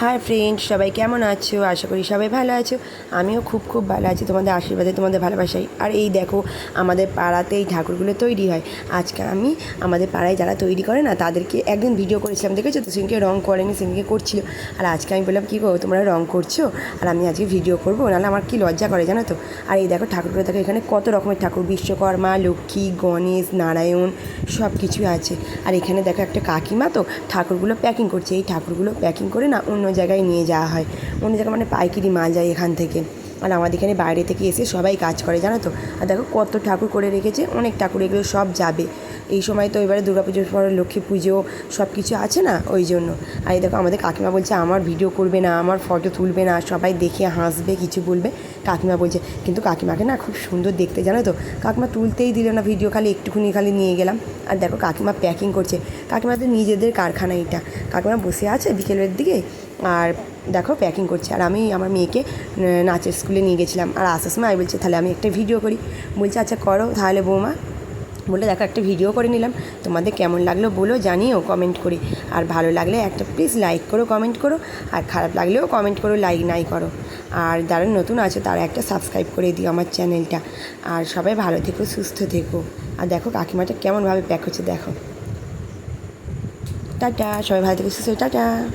Hi friend সবাই কেমন আছো? আশা করি সবাই ভালো আছো। আমিও খুব খুব ভালো আছি। তোমাদের আশীর্বাদে, তোমাদের ভালোবাসাই আর এই দেখো, আমাদের পাড়াতে এই ঠাকুরগুলো তৈরি হয়। আজকে আমি আমাদের পাড়ায় যারা তৈরি করে না, তাদেরকে একদিন ভিডিও করেছিলাম, দেখেছ তো? সেদিনকে রং করেনি সেদিনকে করছিল। আর আজকে আমি বললাম, কী গো, তোমরা রং করছ? আর আমি আজকে ভিডিও করব। নাহলে আমার কি লজ্জা করে, জানো তো? আর এই দেখো, ঠাকুরগুলো দেখো, এখানে কত রকমের ঠাকুর। বিশ্বকর্মা, লক্ষ্মী, গণেশ, নারায়ণ সব কিছুই আছে। আর এখানে দেখো, একটা কাকিমা তো ঠাকুরগুলো প্যাকিং করছে। এই ঠাকুরগুলো প্যাকিং করে না, অন্য জায়গায় নিয়ে যাওয়া হয়। অন্য জায়গায় মানে পাইকারি মাল যায় এখান থেকে। আর আমাদের এখানে বাইরে থেকে এসে সবাই কাজ করে, জানো তো? আর দেখো কত ঠাকুর করে রেখেছে, অনেক ঠাকুর এগুলো সব যাবে। এই সময় তো এবারে পুজোর পর লক্ষ্মী পুজো সব কিছু আছে না ওই জন্য। আর এই দেখো আমাদের কাকিমা বলছে, আমার ভিডিও করবে না, আমার ফটো তুলবে না, সবাই দেখে হাসবে, কিছু বলবে। কাকিমা বলছে, কিন্তু কাকিমাকে না খুব সুন্দর দেখতে, জানো তো? কাকিমা তুলতেই দিল না ভিডিও খালি একটুখানি খালি নিয়ে গেলাম। আর দেখো কাকিমা প্যাকিং করছে। কাকিমাদের নিজেদের কারখানা এটা। কাকিমা বসে আছে বিকেলের দিকে আর দেখো প্যাকিং করছে। আর আমি আমার মেয়েকে নাচের স্কুলে নিয়ে গেছিলাম। আর আসার সময় আমি বলছি, তাহলে আমি একটা ভিডিও করি। বলছে আচ্ছা করো তাহলে বৌমা। বলে দেখো, একটা ভিডিও করে নিলাম। তোমাদের কেমন লাগল বলো জানিও কমেন্ট করে। আর ভালো লাগলে একটা প্লিজ লাইক করো কমেন্ট করো। আর খারাপ লাগলেও কমেন্ট করো লাইক নাই করো। আর যারা নতুন আছে, তারা একটা সাবস্ক্রাইব করে দিও আমার চ্যানেলটা আর সবাই ভালো থেকো, সুস্থ থেকো। আর দেখো, কাকিমাটা কেমনভাবে প্যাক হচ্ছে, দেখো। টাটা, সবাই ভালো থেকো, সুস্থ টাটা।